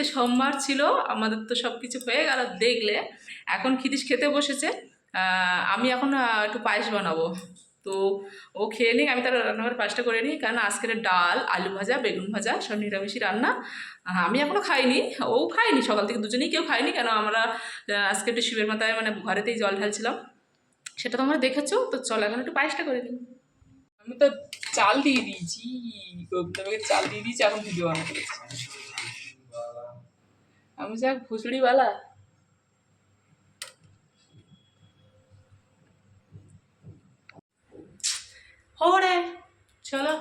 আজকে সোমবার ছিল, আমাদের তো সব কিছু হয়ে গেল দেখলে। এখন খিদিস খেতে বসেছে আমি এখন একটু পায়েস বানাবো। তো ও খেয়ে নিক, আমি তার রান্নাঘর পায়েসটা করে নিই, কারণ আজকের ডাল, আলু ভাজা, বেগুন ভাজা, সব নিরামিষই রান্না। আমি এখনও খাইনি, ও খাইনি সকাল থেকে দুজনেই কেউ খাইনি কেন আমরা আজকে একটু শিবের মাথায় মানে ঘরেতেই জল ঢালছিলাম। সেটা তোমরা দেখেছ, তো চলো এখন একটু পায়েসটা করে নিই। আমি তো চাল দিয়ে দিয়েছি গোবিন্দকে চাল দিয়ে দিয়েছি, এখন ভিডিও বানাতে আমি যাক ভুসড়িওয়ালা হরে চলো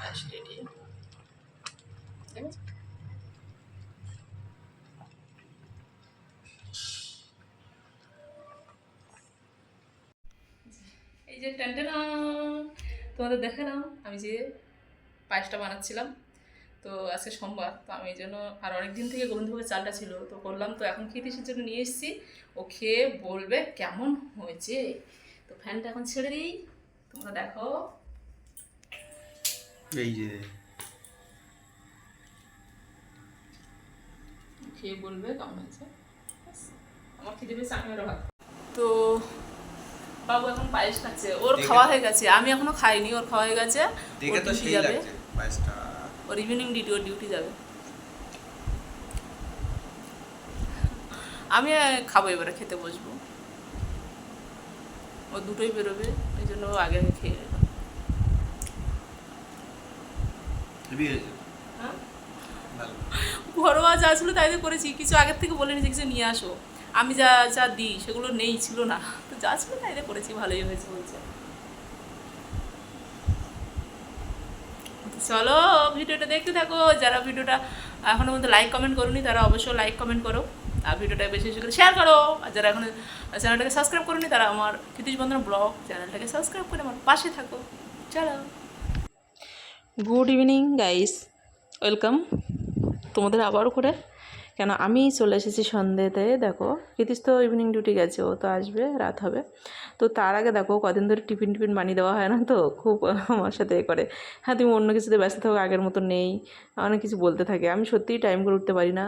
পায়েস ready। যে টেনটেনা তোমাদের দেখালাম আমি যে পায়েসটা বানাচ্ছিলাম। তো আজকে সোমবার তো আমি এই জন্য আর অনেক দিন থেকে গোবিন্দভোগের চালটা ছিল। তো করলাম তো এখন খেতেসের জন্য নিয়ে এসেছি। ও খেয়ে বলবে কেমন হয়েছে? তো ফ্যানটা এখন ছেড়ে দিই। তোমরা দেখো। এই যে। খেয়ে বলবে কেমন হয়েছে? আমার খিদে পেয়েছে আমি আরও ভাত তো বাবু এখন পায়েস খাচ্ছে। ওর খাওয়া হয়ে গেছে। আমি এখনও খাইনি ওর খাওয়া হয়ে গেছে। দেখে তো সেই যাবে। পায়েসটা। ওর ইভিনিং ডিউটি ওর ডিউটি যাবে। আমি খাব এবারে খেতে বসবো। ও দুটোই বেরোবে এই জন্য ও আগে আগে খেয়ে। হেভি হ্যাঁ? ঘরোয়া যা ছিল তাই দিয়ে করেছি কিছু আগের থেকে বলে নিয়েছি কিছু নিয়ে আসো। আমি যা যা দিই সেগুলো নেই, ছিল না। তো যা ছিল তাই দিয়ে করেছি, ভালোই হয়েছে বলছে। চলো ভিডিওটা দেখতে থাকো। যারা ভিডিওটা এখনও পর্যন্ত লাইক কমেন্ট করোনি, তারা অবশ্যই লাইক কমেন্ট করো। আর ভিডিওটা বেশি বেশি করে শেয়ার করো। আর যারা এখন চ্যানেলটাকে সাবস্ক্রাইব করোনি, তারা আমার ক্ষিতিশ বন্ধন ব্লগ চ্যানেলটাকে সাবস্ক্রাইব করে আমার পাশে থাকো। চলো। গুড ইভিনিং গাইস ওয়েলকাম তোমাদের আবারও করে কেন আমি চলে এসেছি সন্ধেতে দেখো কৃতিস তো ইভিনিং ডিউটি গেছে, ও তো আসবে, রাত হবে। তো তার আগে দেখো, কদিন ধরে টিফিন টিফিন বানিয়ে দেওয়া হয় না তো, খুব আমার সাথে এ করে। হ্যাঁ তুমি অন্য কিছুতে ব্যস্ত থাকো, আগের মতো নেই, অনেক কিছু বলতে থাকে। আমি সত্যিই টাইম করে উঠতে পারি না।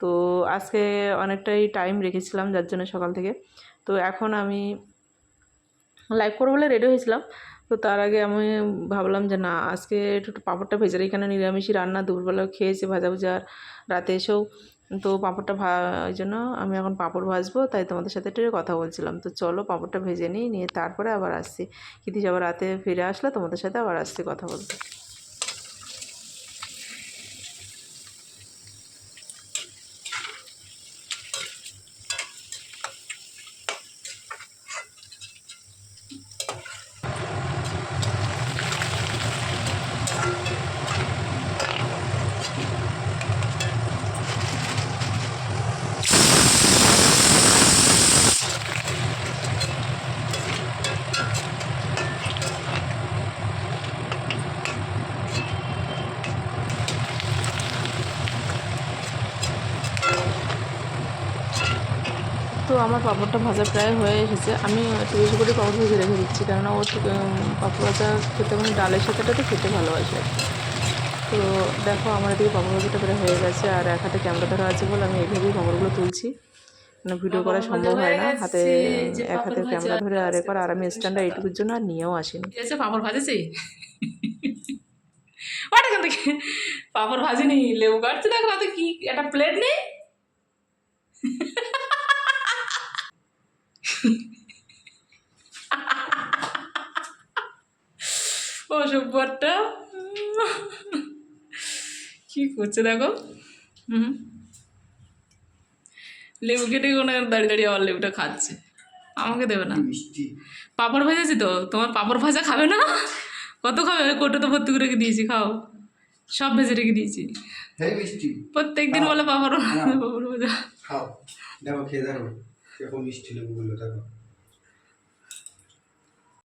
তো আজকে অনেকটাই টাইম রেখেছিলাম যার জন্য সকাল থেকে। তো এখন আমি লাইভ করব বলে রেডি হয়েছিলাম। তো তার আগে আমি ভাবলাম যে না, আজকে একটু পাঁপড়টা ভেজে এখানে নিরামিষই রান্না, দুপুরবেলাও খেয়েছি ভাজা ভুজা আর রাতে এসেও। তো পাঁপড়টা ভা ওই জন্য আমি এখন পাঁপড় ভাজবো, তাই তোমাদের সাথে একটু কথা বলছিলাম। তো চলো পাঁপড়টা ভেজে নিই, নিয়ে তারপরে আবার আসছি। কিন্তু আবার রাতে ফিরে আসলে তোমাদের সাথে আবার আসছি কথা বলতে। তো আমার পাঁপড়টা ভাজা প্রায় হয়ে এসেছে। আমি একটু বেশি করে পাঁপড় ভেজে রেখে দিচ্ছি কেননা ও তো, পাঁপড় ভাজা খেতে মানে ডালের সাথে তো খেতে ভালোবাসে। তো দেখো আমার এদিকে পাঁপড় ভাজাটা প্রায় হয়ে গেছে আর এক হাতে ক্যামেরা ধরা আছে বলে আমি এইভাবেই পাঁপড়গুলো তুলছি। মানে ভিডিও করা সম্ভব হয় না হাতে এক হাতে ক্যামেরা ধরে আর একবার আর আমি স্ট্যান্ডটা এইটুকুর জন্য আর নিয়েও আসিনি। ঠিক আছে পাঁপড় ভাজেছি? ওটা এখান থেকে? পাঁপড় ভাজিনি লেবু কাটছে দেখো রাতে কি একটা প্লেট নেই? ও সব্বরটা কি করছে দেখো? হুম। লেবু কেটে কোনো দাঁড়িয়ে দাঁড়িয়ে আবার লেবুটা খাচ্ছে। আমাকে দেবে না। মিষ্টি। পাঁপড় ভেজেছি তো? তোমার পাপড় ভাজা খাবে না? কত খাবে? কোটো তো ভর্তি করে রেখে দিয়েছি খাও। সব ভেজে রেখে দিয়েছি। হ্যাঁ মিষ্টি। প্রত্যেক দিন বলে পাঁপড় পাপড় ভাজা। খাও। দেখো খেয়ে দেখো কীরকম মিষ্টি লেবুগুলো দেখো।